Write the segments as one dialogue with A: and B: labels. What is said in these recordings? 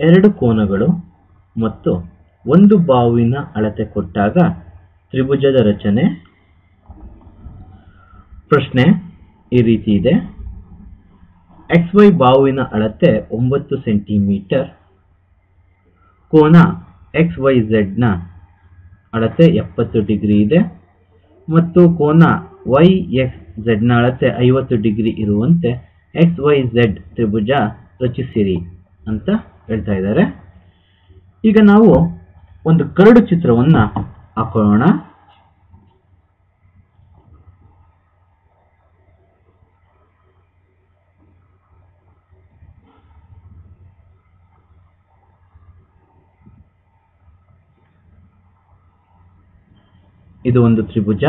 A: ಎರಡು ಕೋನಗಳು ಮತ್ತು ಒಂದು ಬಾವಿನ ಅಳತೆ ಕೊಟ್ಟಾಗ ತ್ರಿಭುಜದ ರಚನೆ ಪ್ರಶ್ನೆ ಈ ರೀತಿ ಇದೆ. ಎಕ್ಸ್ ವೈ ಬಾವಿನ ಅಳತೆ ಒಂಬತ್ತು ಸೆಂಟಿಮೀಟರ್. ಕೋನ ಎಕ್ಸ್ ವೈ ಝೆಡ್ನ ಅಳತೆ ಎಪ್ಪತ್ತು ಡಿಗ್ರಿ ಇದೆ ಮತ್ತು ಕೋನ ವೈ ಎಕ್ಸ್ ಝೆಡ್ನ ಅಳತೆ ಐವತ್ತು ಡಿಗ್ರಿ ಇರುವಂತೆ ಎಕ್ಸ್ ವೈ ಝೆಡ್ ತ್ರಿಭುಜ ರಚಿಸಿರಿ ಅಂತ ಹೇಳ್ತಾ ಇದ್ದಾರೆ. ಈಗ ನಾವು ಒಂದು ಕರಡು ಚಿತ್ರವನ್ನ ಹಾಕೋಣ. ಇದು ಒಂದು ತ್ರಿಭುಜ.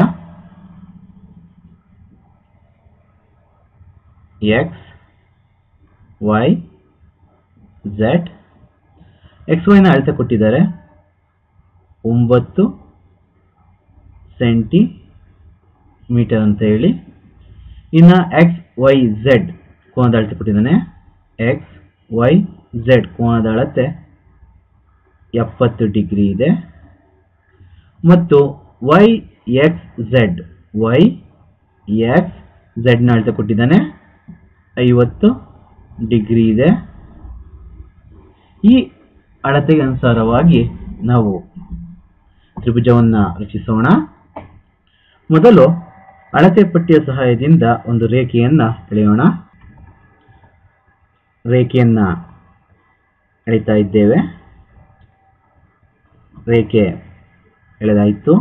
A: ಎಕ್ಸ್ ವೈ ಝೆಡ್ ಎಕ್ಸ್ ವೈನ ಅಳತೆ ಕೊಟ್ಟಿದ್ದಾರೆ. ಒಂಬತ್ತು ಸೆಂಟಿ ಮೀಟರ್ ಅಂತ ಹೇಳಿ. ಇನ್ನು ಎಕ್ಸ್ ವೈ ಝೆಡ್ ಕೋನದ ಅಳತೆ ಕೊಟ್ಟಿದ್ದಾನೆ. ಎಕ್ಸ್ ವೈ ಝೆಡ್ ಕೋನದ ಅಳತೆ ಎಪ್ಪತ್ತು ಡಿಗ್ರಿ ಇದೆ. ಮತ್ತು Y X Z Y X ಝೆಡ್ನ ಅಳತೆ ಕೊಟ್ಟಿದ್ದಾನೆ. ಐವತ್ತು ಡಿಗ್ರಿ ಇದೆ. ಈ ಅಳತೆಗೆ ಅನುಸಾರವಾಗಿ ನಾವು ತ್ರಿಭುಜವನ್ನು ರಚಿಸೋಣ. ಮೊದಲು ಅಳತೆ ಪಟ್ಟಿಯ ಸಹಾಯದಿಂದ ಒಂದು ರೇಖೆಯನ್ನ ಎಳೆಯೋಣ. ರೇಖೆಯನ್ನ ಎಳಿತಾ ಇದ್ದೇವೆ. ರೇಖೆ ಎಳೆದಾಯಿತು.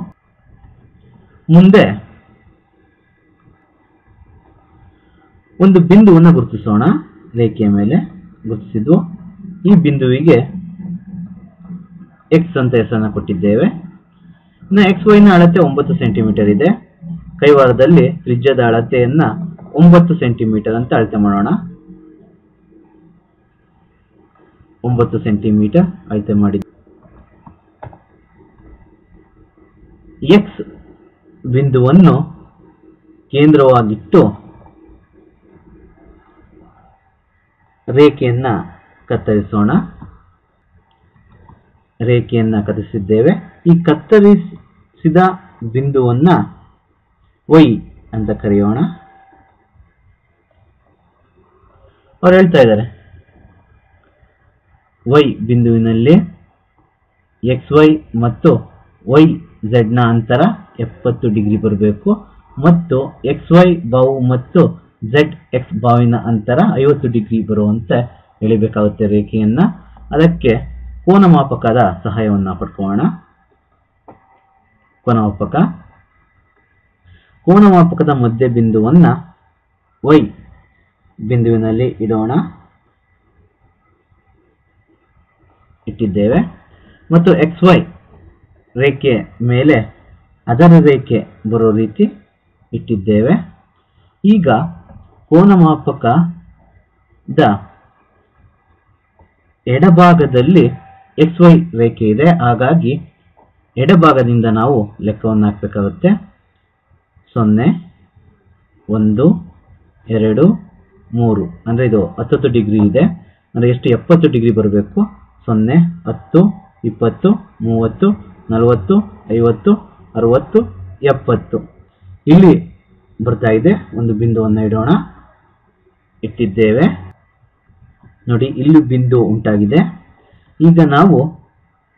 A: ಮುಂದೆ ಒಂದು ಬಿಂದುವನ್ನು ಗುರುತಿಸೋಣ. ರೇಖೆಯ ಮೇಲೆ ಗುರುತಿಸಿದ್ವು ಈ ಬಿಂದುವಿಗೆ ಎಕ್ಸ್ ಅಂತ ಹೆಸರನ್ನು ಕೊಟ್ಟಿದ್ದೇವೆ. ಇನ್ನು ಎಕ್ಸ್ ವೈನ ಅಳತೆ ಒಂಬತ್ತು ಸೆಂಟಿಮೀಟರ್ ಇದೆ. ಕೈವಾರದಲ್ಲಿ ತ್ರಿಜ್ಯದ ಅಳತೆಯನ್ನು ಒಂಬತ್ತು ಸೆಂಟಿಮೀಟರ್ ಅಂತ ಅಳತೆ ಮಾಡೋಣ. ಒಂಬತ್ತು ಸೆಂಟಿಮೀಟರ್ ಅಳತೆ ಮಾಡಿ ಎಕ್ಸ್ ಬಿಂದುವನ್ನು ಕೇಂದ್ರವಾಗಿಟ್ಟು ರೇಖೆಯನ್ನ ಕತ್ತರಿಸೋಣ. ರೇಖೆಯನ್ನ ಕತ್ತರಿಸಿದ್ದೇವೆ. ಈ ಕತ್ತರಿಸಿದ ಬಿಂದುವನ್ನ ವೈ ಅಂತ ಕರೆಯೋಣ. ಅವ್ರು ಹೇಳ್ತಾ ಇದ್ದಾರೆ. ವೈ ಬಿಂದುವಿನಲ್ಲಿ ಎಕ್ಸ್ ವೈ ಮತ್ತು ವೈ ಝೆಡ್ನ ಅಂತರ ಎಪ್ಪತ್ತು ಡಿಗ್ರಿ ಬರಬೇಕು. ಮತ್ತು ಎಕ್ಸ್ ವೈ ಬಾವು ಮತ್ತು ಝೆಡ್ ಎಕ್ಸ್ ಬಾವಿನ ಅಂತರ ಐವತ್ತು ಡಿಗ್ರಿ ಬರುವಂತೆ ಎಳಿಬೇಕಾಗುತ್ತೆ ರೇಖೆಯನ್ನ. ಅದಕ್ಕೆ ಕೋನಮಾಪಕದ ಸಹಾಯವನ್ನು ಪಡ್ಕೋಣ ಕೋನಮಾಪಕ. ಕೋನಮಾಪಕದ ಮಧ್ಯ ಬಿಂದುವನ್ನ ವೈ ಬಿಂದುವಿನಲ್ಲಿ ಇಡೋಣ. ಇಟ್ಟಿದ್ದೇವೆ. ಮತ್ತು ಎಕ್ಸ್ ವೈ ರೇಖೆ ಮೇಲೆ ಅದರ ರೇಖೆ ಬರೋ ರೀತಿ ಇಟ್ಟಿದ್ದೇವೆ. ಈಗ ಕೋನಮಾಪಕದ ಎಡಭಾಗದಲ್ಲಿ ಎಕ್ಸ್ ವೈ ರೇಖೆ ಇದೆ. ಹಾಗಾಗಿ ಎಡಭಾಗದಿಂದ ನಾವು ಲೆಕ್ಕವನ್ನು ಹಾಕಬೇಕಾಗುತ್ತೆ. ಸೊನ್ನೆ, ಒಂದು, ಎರಡು, ಮೂರು. ಅಂದರೆ ಇದು ಹತ್ತತ್ತು ಡಿಗ್ರಿ ಇದೆ. ಅಂದರೆ ಎಷ್ಟು? ಎಪ್ಪತ್ತು ಡಿಗ್ರಿ ಬರಬೇಕು. ಸೊನ್ನೆ, ಹತ್ತು, ಇಪ್ಪತ್ತು, ಮೂವತ್ತು, ನಲವತ್ತು, ಐವತ್ತು, ಅರವತ್ತು, ಎಪ್ಪತ್ತು. ಇಲ್ಲಿ ಬರ್ತಾ ಇದೆ. ಒಂದು ಬಿಂದುವನ್ನು ಇಡೋಣ. ಇಟ್ಟಿದ್ದೇವೆ. ನೋಡಿ, ಇಲ್ಲಿ ಬಿಂದು ಉಂಟಾಗಿದೆ. ಈಗ ನಾವು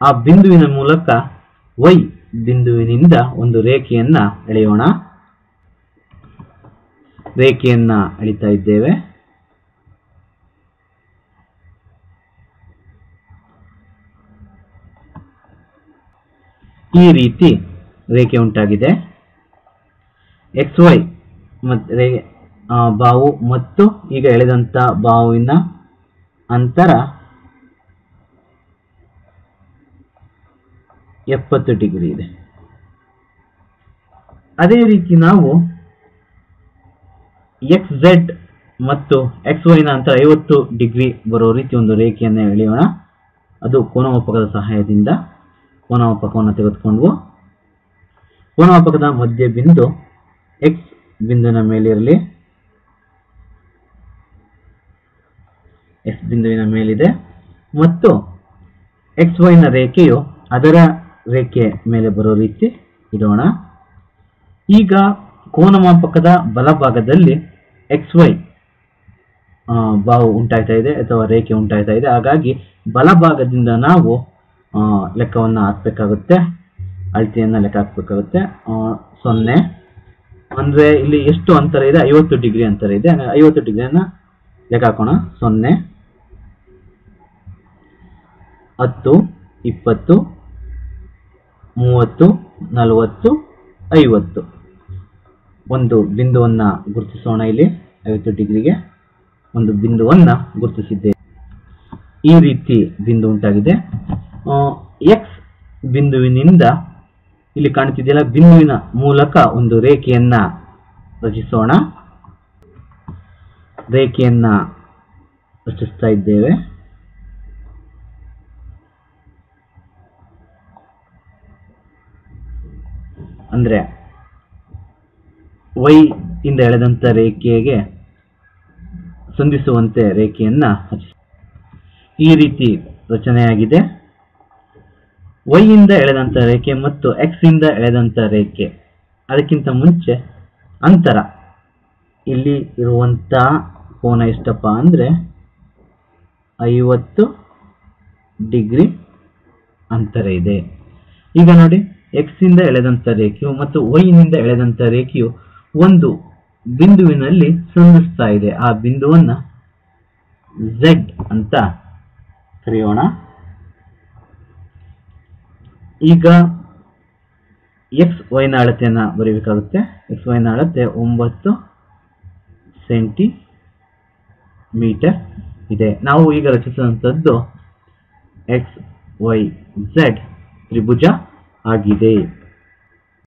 A: ಆ ಬಿಂದುವಿನ ಮೂಲಕ ವೈ ಬಿಂದುವಿನಿಂದ ಒಂದು ರೇಖೆಯನ್ನ ಎಳೆಯೋಣ. ರೇಖೆಯನ್ನ ಎಳಿತಾ ಇದ್ದೇವೆ. ಈ ರೀತಿ ರೇಖೆ ಉಂಟಾಗಿದೆ. ಎಕ್ಸ್ ವೈ ಬಾವು ಮತ್ತು ಈಗ ಎಳೆದಂತ ಬಾವಿನ ಅಂತರ ಎಪ್ಪತ್ತು ಡಿಗ್ರಿ ಇದೆ. ಅದೇ ರೀತಿ ನಾವು ಎಕ್ಸ್ ಝೆಡ್ ಮತ್ತು ಎಕ್ಸ್ ವೈನ ಅಂತರ ಐವತ್ತು ಡಿಗ್ರಿ ಬರೋ ರೀತಿ ಒಂದು ರೇಖೆಯನ್ನು ಎಳೆಯೋಣ. ಅದು ಕೋನಮಾಪಕದ ಸಹಾಯದಿಂದ ಕೋನಮಾಪಕವನ್ನು ತೆಗೆದುಕೊಂಡು ಕೋನಮಾಪಕದ ಮಧ್ಯ ಬಿಂದು ಎಕ್ಸ್ ಬಿಂದುವಿನ ಮೇಲಿರಲಿ ಎಕ್ಸ್ ಬಿಂದುವಿನ ಮೇಲಿದೆ. ಮತ್ತು ಎಕ್ಸ್ ವೈನ ರೇಖೆಯು ಅದರ ರೇಖೆ ಮೇಲೆ ಬರೋ ರೀತಿ ಇಡೋಣ. ಈಗ ಕೋನಮಾಪಕದ ಬಲಭಾಗದಲ್ಲಿ ಎಕ್ಸ್ ವೈ ಬಾವು ಉಂಟಾಗ್ತಾ ಇದೆ ಅಥವಾ ರೇಖೆ ಉಂಟಾಯ್ತಾ ಇದೆ. ಹಾಗಾಗಿ ಬಲಭಾಗದಿಂದ ನಾವು ಲೆಕ್ಕವನ್ನು ಹಾಕ್ಬೇಕಾಗುತ್ತೆ. ಅಳತೆಯನ್ನು ಲೆಕ್ಕ ಹಾಕಬೇಕಾಗುತ್ತೆ. ಸೊನ್ನೆ. ಅಂದರೆ ಇಲ್ಲಿ ಎಷ್ಟು ಅಂತರ ಇದೆ? ಐವತ್ತು ಡಿಗ್ರಿ ಅಂತರ ಇದೆ. ಐವತ್ತು ಡಿಗ್ರಿಯನ್ನು ಲೆಕ್ಕ ಹಾಕೋಣ. ಸೊನ್ನೆ. ಹತ್ತು, ಇಪ್ಪತ್ತು, ಮೂವತ್ತು, ನಲವತ್ತು, ಐವತ್ತು. ಒಂದು ಬಿಂದುವನ್ನು ಗುರುತಿಸೋಣ ಇಲ್ಲಿ. ಐವತ್ತು ಡಿಗ್ರಿಗೆ ಒಂದು ಬಿಂದುವನ್ನು ಗುರುತಿಸಿದ್ದೇವೆ. ಈ ರೀತಿ ಬಿಂದು ಉಂಟಾಗಿದೆ. ಎಕ್ಸ್ ಬಿಂದುವಿನಿಂದ ಇಲ್ಲಿ ಕಾಣುತ್ತಿದೆಯಲ್ಲ, ಬಿಂದುವಿನ ಮೂಲಕ ಒಂದು ರೇಖೆಯನ್ನ ರಚಿಸೋಣ. ರೇಖೆಯನ್ನ ರಚಿಸ್ತಾ ಇದ್ದೇವೆ. ಅಂದ್ರೆ ವೈ ಇಂದ ಎಳೆದಂತ ರೇಖೆಗೆ ಸಂಧಿಸುವಂತೆ ರೇಖೆಯನ್ನು ಈ ರೀತಿ ರಚನೆಯಾಗಿದೆ. ವೈ ಇಂದ ಎಳೆದಂತ ರೇಖೆ ಮತ್ತು ಎಕ್ಸ್ ಇಂದ ಎಳೆದಂತ ರೇಖೆ. ಅದಕ್ಕಿಂತ ಮುಂಚೆ ಅಂತರ. ಇಲ್ಲಿ ಇರುವಂಥ ಕೋನ ಎಷ್ಟಪ್ಪ ಅಂದ್ರೆ ಐವತ್ತು ಡಿಗ್ರಿ ಅಂತರ ಇದೆ. ಈಗ ನೋಡಿ. ಎಕ್ಸ್ ಇಂದ ಎಳೆದಂತ ರೇಖೆಯು ಮತ್ತು ವೈನಿಂದ ಎಳೆದಂತ ರೇಖೆಯು ಒಂದು ಬಿಂದುವಿನಲ್ಲಿ ಸಂಧಿಸ್ತಾ ಇದೆ. ಆ ಬಿಂದುವನ್ನ ಝೆಡ್ ಅಂತ ಕರೆಯೋಣ. ಈಗ ಎಕ್ಸ್ ವೈನ ಅಳತೆಯನ್ನ ಬರೀಬೇಕಾಗುತ್ತೆ. ಎಕ್ಸ್ ವೈನ ಅಳತೆ ಒಂಬತ್ತು ಸೆಂಟಿ ಮೀಟರ್ ಇದೆ. ನಾವು ಈಗ ರಚಿಸಿದಂಥದ್ದು ಎಕ್ಸ್ ವೈ ಝೆಡ್ ತ್ರಿಭುಜ. ಆಗಿದೆ